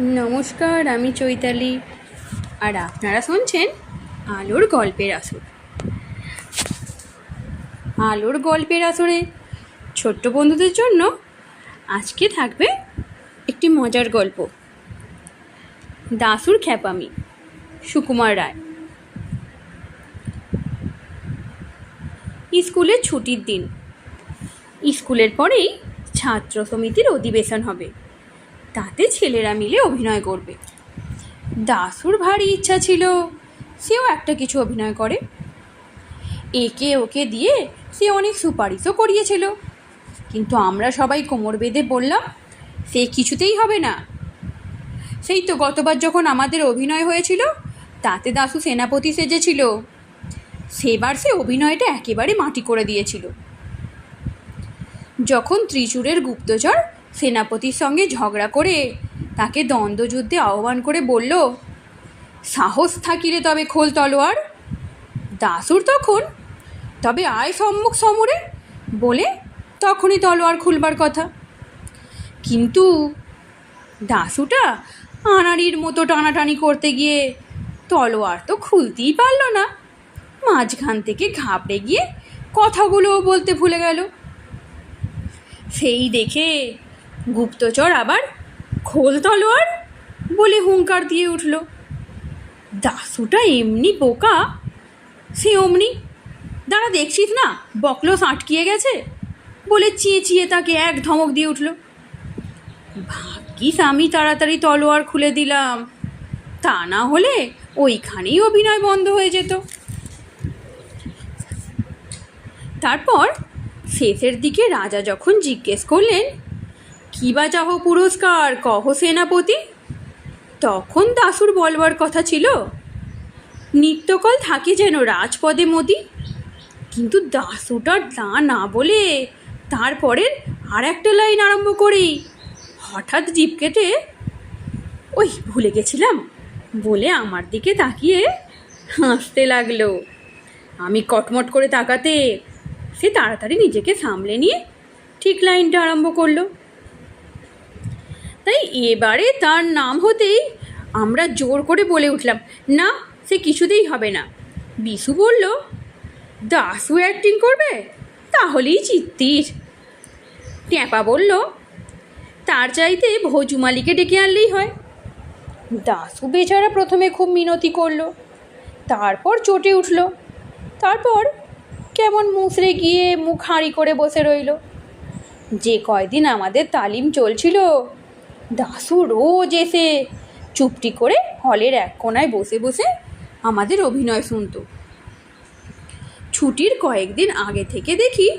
নমস্কার, আমি চৈতালি। আর আপনারা শুনছেন আলোর গল্পের আসর। আলোর গল্পের আসরে ছোট্ট বন্ধুদের জন্য আজকে থাকবে একটি মজার গল্প। দাসুর খ্যাপামি, সুকুমার রায়। স্কুলের ছুটির দিন। স্কুলের পরেই ছাত্র সমিতির অধিবেশন হবে। তাতে ছেলেরা মিলে অভিনয় করবে। দাসুর ভারী ইচ্ছা ছিল, সেও একটা কিছু অভিনয় করে। একে ওকে দিয়ে সে অনেক সুপারিশও করিয়েছিল। কিন্তু আমরা সবাই কোমর বেঁধে বললাম, সে কিছুতেই হবে না। সেই তো গতবার যখন আমাদের অভিনয় হয়েছিল, তাতে দাসু সেনাপতি সেজেছিল। সেবার সে অভিনয়টা একেবারে মাটি করে দিয়েছিল। যখন ত্রিচুরের গুপ্তচর সেনাপতির সঙ্গে ঝগড়া করে তাকে দ্বন্দ্বযুদ্ধে আহ্বান করে বলল, সাহস থাকিলে তবে খোল তলোয়ার, দাসুর তখন, তবে আয় সম্মুখ সমরে। বলে তখনই তলোয়ার খুলবার কথা। কিন্তু দাসুটা আনাড়ির মতো টানাটানি করতে গিয়ে তলোয়ার তো খুলতেই পারল না। মাঝখান থেকে ঘাবড়ে গিয়ে কথাগুলোও বলতে ভুলে গেল। সেই দেখে গুপ্তচর আবার খোল তলোয়ার বলে হুঙ্কার দিয়ে উঠল। দাসুটা এমনি বোকা। সে অমনি, দাঁড়া দেখছিস না, বকলস আটকিয়ে গেছে? বলে চেয়ে চেয়ে তাকে এক ধমক দিয়ে উঠল। ভাগ্যিস আমি তাড়াতাড়ি তলোয়ার খুলে দিলাম। তা না হলে ওইখানেই অভিনয় বন্ধ হয়ে যেত। তারপর শেষের দিকে রাজা যখন জিজ্ঞেস করলেন কী বা চাহ পুরস্কার? কহ সেনাপতি। তখন দাসুর বলবার কথা ছিল, নিত্যকল থাকে যেন রাজপদে মোদি কিন্তু দাসুটার দা না বলে তারপরের আর একটা লাইন আরম্ভ করেই হঠাৎ জিপ কেটে, ওই ভুলে গেছিলাম। বলে আমার দিকে তাকিয়ে হাসতে লাগল। আমি কটমট করে তাকাতে সে তাড়াতাড়ি নিজেকে সামলে নিয়ে ঠিক লাইনটা আরম্ভ করল। তাই এবারে তার নাম হতেই আমরা জোর করে বলে উঠলাম, না, সে কিছুতেই হবে না। বিশু বলল দাসু অ্যাক্টিং করবে? তাহলেই চিত্তির ট্যাপা বলল, তার চাইতে ভোজুমালিকে ডেকে আনলেই হয়। দাসু বেচারা প্রথমে খুব মিনতি করল, তারপর চটে উঠল, তারপর কেমন মুসড়ে গিয়ে মুখ হাঁড়ি করে বসে রইল। যে কয়দিন আমাদের তালিম চলছিল দাসু রোজ এসে চুপটি করে হলের এক কোনায় বসে বসে আমাদের অভিনয় শুনতো। ছুটির কয়েকদিন আগে থেকে দেখি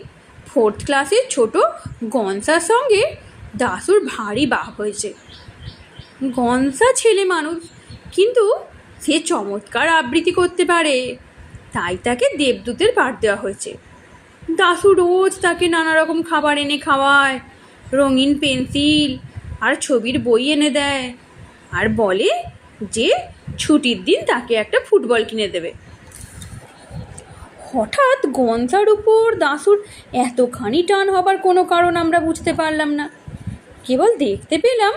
ফোর্থ ক্লাসের ছোট গনসার সঙ্গে দাসুর ভারী বাপ হয়েছে। গনসা ছেলে মানুষ, কিন্তু সে চমৎকার আবৃত্তি করতে পারে, তাই তাকে দেবদূতের পাঠ দেওয়া হয়েছে। দাসু রোজ তাকে নানা রকম খাবার এনে খাওয়ায়, রঙিন পেন্সিল আর ছবির বই এনে দেয়। আর বলে যে ছুটির দিন তাকে একটা ফুটবল কিনে দেবে। হঠাৎ গনসার উপর দাসুর এতখানি টান হবার কোনো কারণ আমরা বুঝতে পারলাম না। কেবল দেখতে পেলাম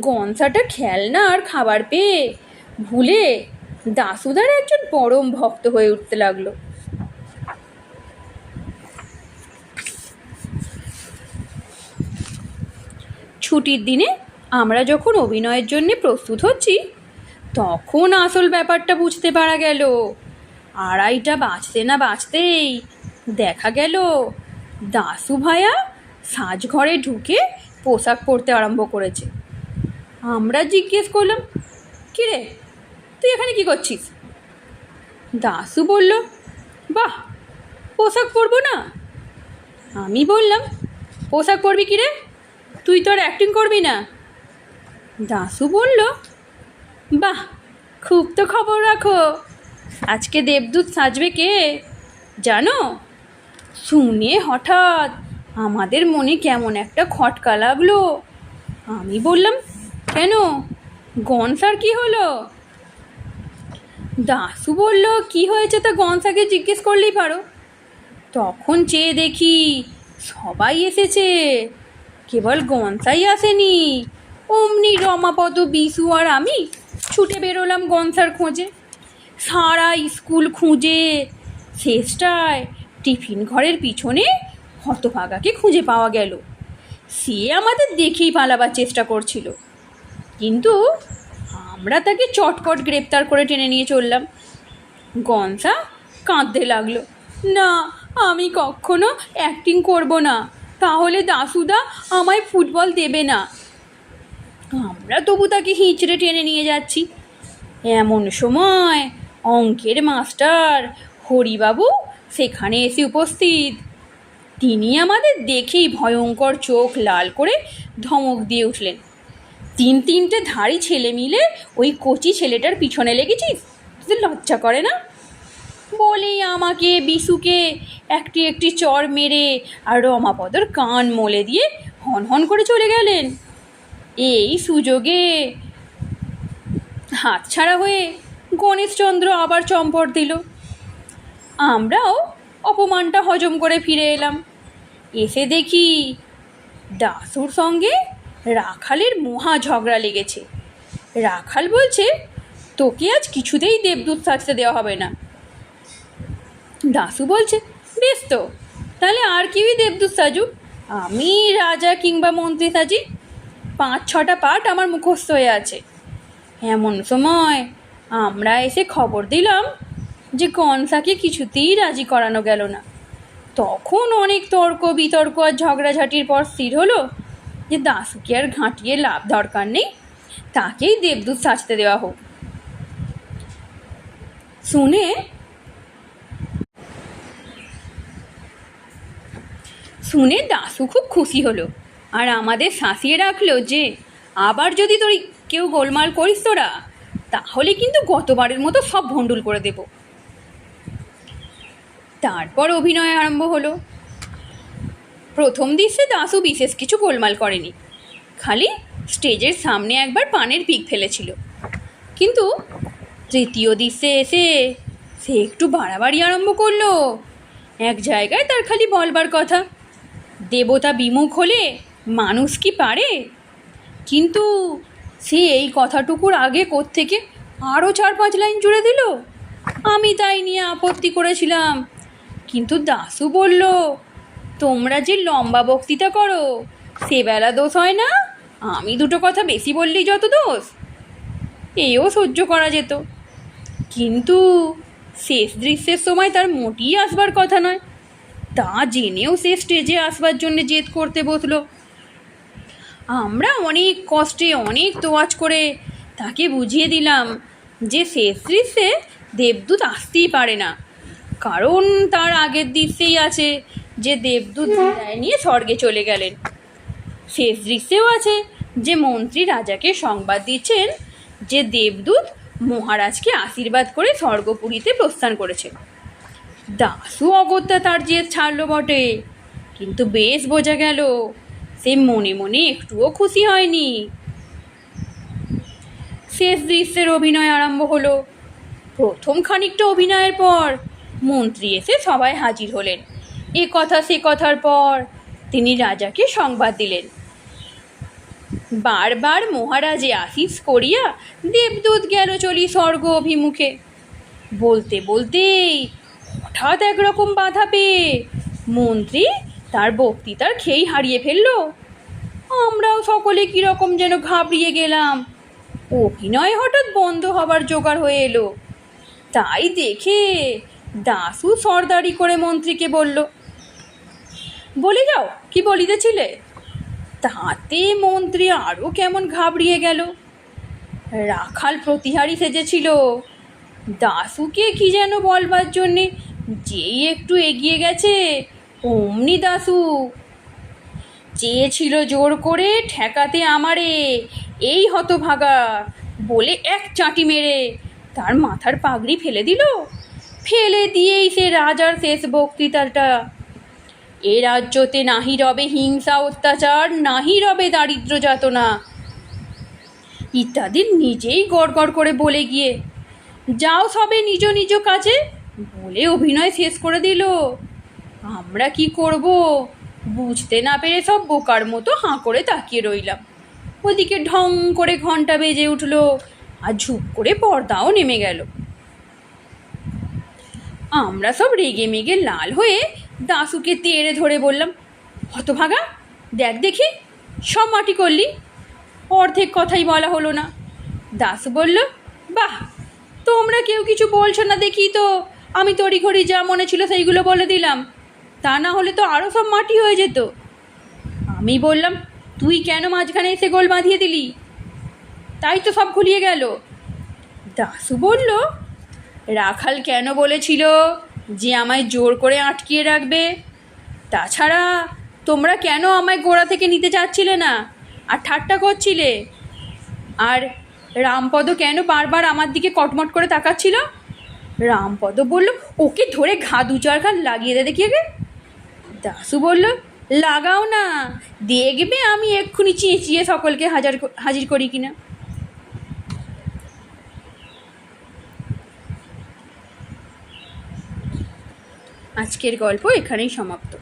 গনসাটা খেলনা আর খাবার পেয়ে ভুলে দাসুদার একজন পরম ভক্ত হয়ে উঠতে লাগল। ছুটির দিনে আমরা যখন অভিনয়ের জন্য প্রস্তুত হচ্ছি, তখন আসল ব্যাপারটা বুঝতে পারা গেল। আড়াইটা বাঁচতে না বাঁচতেই দেখা গেল দাসু ভায়া সাজঘরে ঢুকে পোশাক পরতে আরম্ভ করেছে। আমরা জিজ্ঞেস করলাম কিরে তুই এখানে কি করছিস? দাসু বলল, বাহ, পোশাক পরবো না। আমি বললাম, পোশাক পরবি কিরে তুই তো আর অ্যাক্টিং করবি না। দাসু বলল, বাহ, খুব তো খবর রাখো। আজকে দেবদূত সাজবে কে? জানো? শুনে হঠাৎ আমাদের মনে কেমন একটা খটকা লাগল। আমি বললাম, কেন? গনসার কি হলো? দাসু বলল, কি হয়েছে তা গনসাকে জিজ্ঞেস করলেই পারো। তখন চেয়ে দেখি সবাই এসেছে। কেবল গনসাই আসেনি। অমনি রমাপদ, বিশু আর আমি ছুটে বেরোলাম গনসার খোঁজে। সারা স্কুল খুঁজে, শেষটায় টিফিন ঘরের পিছনে হতভাগাকে খুঁজে পাওয়া গেল। সে আমাদের দেখেই পালাবার চেষ্টা করছিল। কিন্তু আমরা তাকে চটপট গ্রেপ্তার করে টেনে নিয়ে চললাম। গনসা কাঁদতে লাগল। না, আমি কখনো অ্যাক্টিং করব না। তাহলে দাসুদা আমায় ফুটবল দেবে না। আমরা তবু তাকে হিঁচড়ে টেনে নিয়ে যাচ্ছি। এমন সময় অঙ্কের মাস্টার হরিবাবু সেখানে এসে উপস্থিত। তিনি আমাদের দেখেই ভয়ঙ্কর চোখ লাল করে ধমক দিয়ে উঠলেন। তিন তিনটে ধাড়ি ছেলে মিলে ওই কচি ছেলেটার পিছনে লেগেছিস? লজ্জা করে না? বলেই আমাকে বিশুকে একটি একটি চর মেরে আর রমাপদর কান মলে দিয়ে হন হন করে চলে গেলেন। এই সুযোগে হাতছাড়া হয়ে গণেশচন্দ্র আবার চম্পট দিল। আমরাও অপমানটা হজম করে ফিরে এলাম। এসে দেখি দাসুর সঙ্গে রাখালের মহা ঝগড়া লেগেছে। রাখাল বলছে, তোকে আজ কিছুতেই দেবদূত সাজতে দেওয়া হবে না। দাসু বলছে, বেশ তো, তাহলে আর কেউই দেবদূত সাজুক আমি রাজা কিংবা মন্ত্রী সাজি, পাঁচ, ছটা পাঠ আমার মুখস্থ হয়ে আছে। এমন সময় আমরা এসে খবর দিলাম যে কনসাকে কিছুতেই রাজি করানো গেল না। তখন অনেক তর্ক, বিতর্ক আর ঝগড়াঝাটির পর স্থির হলো যে দাসুকে আর ঘাঁটিয়ে লাভ দরকার নেই, তাকেই দেবদূত সাজতে দেওয়া হোক। শুনে শুনে দাসু খুব খুশি হলো। আর আমাদের শাঁসিয়ে রাখল যে, আবার যদি তোর কেউ গোলমাল করিস তোরা, তাহলে কিন্তু গতবারের মতো সব ভণ্ডুল করে দেব। তারপর অভিনয় আরম্ভ হলো। প্রথম দৃশ্যে দাসু বিশেষ কিছু গোলমাল করেনি। খালি স্টেজের সামনে একবার পানের পিক ফেলেছিল। কিন্তু তৃতীয় দৃশ্যে এসে সে একটু বাড়াবাড়ি আরম্ভ করল। এক জায়গায় তার খালি বলবার কথা। দেবতা বিমুখ হলে মানুষ কি পারে? কিন্তু সে এই কথাটুকুর আগে থেকে আরও চার পাঁচ লাইন জুড়ে দিল? আমি তাই নিয়ে আপত্তি করেছিলাম। কিন্তু দাসু বলল, তোমরা যে লম্বা বক্তৃতা করো, সে বেলা দোষ হয় না? আমি দুটো কথা বেশি বললেই যত দোষ, এও সহ্য করা যেত। কিন্তু শেষ দৃশ্যের সময় তার মোটেই আসবার কথা নয়। তা জেনেও সে স্টেজে আসবার জন্য জেদ করতে বসল। আমরা অনেক কষ্টে অনেক তোয়াজ করে তাকে বুঝিয়ে দিলাম যে শেষ দৃশ্যে দেবদূত আসতেই পারে না। কারণ তার আগের দৃশ্যেই আছে যে দেবদূত বিদায় নিয়ে স্বর্গে চলে গেলেন। শেষ দৃশ্যেও আছে যে মন্ত্রী রাজাকে সংবাদ দিচ্ছেন যে দেবদূত মহারাজকে আশীর্বাদ করে স্বর্গপুরীতে প্রস্থান করেছে দাসু অগত্যা তার জেদ ছাড়লো বটে। কিন্তু বেশ বোঝা গেল, সে মনে মনে একটুও খুশি হয়নি। শেষ দৃশ্যের অভিনয় আরম্ভ হলো। প্রথম খানিকটা অভিনয়ের পর মন্ত্রী এসে সবাই হাজির হলেন। এ কথা সে কথার পর তিনি রাজাকে সংবাদ দিলেন। বারবার মহারাজে আশিস করিয়া দেবদূত গেল চলি স্বর্গ অভিমুখে। বলতে বলতেই হঠাৎ একরকম বাধা পেয়ে মন্ত্রী তার বক্তৃতার খেই হারিয়ে ফেলল। আমরাও সকলে কীরকম যেন ঘাবড়িয়ে গেলাম। অভিনয় হঠাৎ বন্ধ হবার জোগাড় হয়ে এলো। তাই দেখে দাসু সর্দারি করে মন্ত্রীকে বলল, বলে যাও, কি বলিতেছিলে? তাতে মন্ত্রী আরও কেমন ঘাবড়িয়ে গেল। রাখাল প্রতিহারী সেজেছিল। দাসুকে কি যেন বলবার জন্যে যেই একটু এগিয়ে গেছে, অমনি দাসু চেয়েছিল জোর করে ঠেকাতে আমারে, এই হতভাগা, বলে এক চাটি মেরে, তার মাথার পাগড়ি ফেলে দিল। ফেলে দিয়েই সে রাজার শেষ বক্তৃতাটা। এ রাজ্যতে নাহি রবে হিংসা, অত্যাচার, নাহি রবে দারিদ্র যাতনা। ইত্যাদি নিজেই গড় গড় করে বলে গিয়ে, যাও সবে নিজ নিজ কাজে বলে অভিনয় শেষ করে দিল। আমরা কি করব? বুঝতে না পেরে সব বোকার মতো হাঁ করে তাকিয়ে রইলাম। ওদিকে ঢং করে ঘণ্টা বেজে উঠল আর ঝুপ করে পর্দাও নেমে গেল। আমরা সব রেগে মেগে লাল হয়ে দাশুকে তেড়ে ধরে বললাম, হতভাগা, দেখ দেখি, সব মাটি করলি। অর্ধেক কথাই বলা হলো না। দাসু বলল, বাহ, তোমরা কেউ কিছু বলছো না দেখি তো। আমি তড়িঘড়ি যা মনে ছিল সেইগুলো বলে দিলাম। তা না হলে তো আরও সব মাটি হয়ে যেত। আমি বললাম, তুই কেন মাঝখানে এসে গোল বাঁধিয়ে দিলি? তাই তো সব খুলিয়ে গেল। দাসু বলল, রাখাল কেন বলেছিল যে আমায় জোর করে আটকিয়ে রাখবে? তাছাড়া তোমরা কেন আমায় গোড়া থেকে নিতে চাচ্ছিলে না? আর ঠাট্টা করছিলে? আর রামপদ কেন বারবার আমার দিকে কটমট করে তাকাচ্ছিল? রামপদ বলল, ওকে ধরে ঘা দু চার খান লাগিয়ে দে দেখি আগে। দাসু বলল, লাগাও না, দেখবে আমি এক্ষুনি চেঁচিয়ে সকলকে হাজার হাজির করি কিনা। আজকের গল্প এখানেই সমাপ্ত।